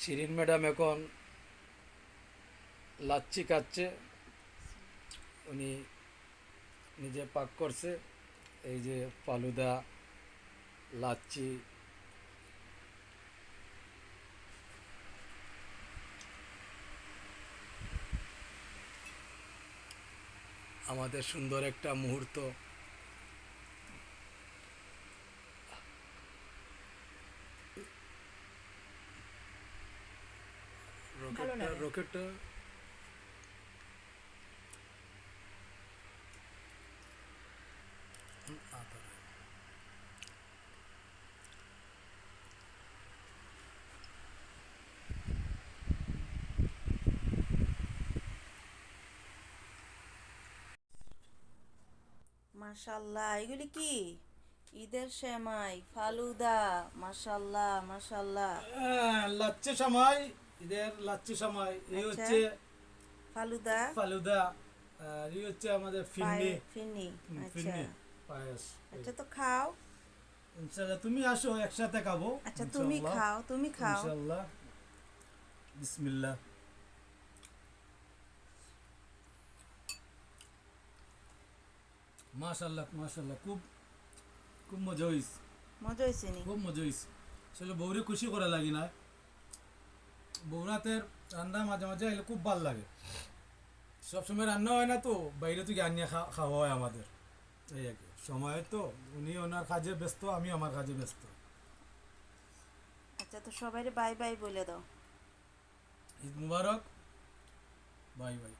Shirin madam এখন লাচ্ছি খাচ্ছে। উনি নিজে পাক করছে। এই যে ফালুদা লাচ্ছি। আমাদের সুন্দর একটা মুহূর্ত। রকেটটা। রকেটটা। মাশাল্লাহ এগুলি কি? ঈদের সেমাই ফালুদা মাশাল্লাহ মাশাল্লাহ হ্যাঁ, লাচ্ছি সময় লাচ্ছি সময় এই আচ্ছা। হচ্ছে ফালুদা। ফালুদা আর এই হচ্ছে আমাদের ফিন্নি। ফিন্নি। আচ্ছা। ফিন্নি পায়েস। আচ্ছা তো খাও। ইনশাআল্লাহ তুমি আসো একসাথে খাব। আচ্ছা তুমি খাও তুমি খাও। ইনশাআল্লাহ। বিসমিল্লাহ। মাশাআল্লাহ মাশাআল্লাহ খুব খুব মজা হইছে। মজা হয়েছে নি? খুব মজা হইছে। আসলে বউরে খুশি করা লাগি না। বৌরাতের রান্না মাঝে মাঝে এলে খুব ভালো লাগে। সবসময় রান্না হয় না তো বাইরে থেকে আনিয়ে নিয়ে খাওয়া হয় আমাদের। এই আর কি। সময় তো উনি ওনার কাজে ব্যস্ত আমি আমার কাজে ব্যস্ত। আচ্ছা তো সবাই বাই বাই বলে দাও। ঈদ মুবারক। Bye bye.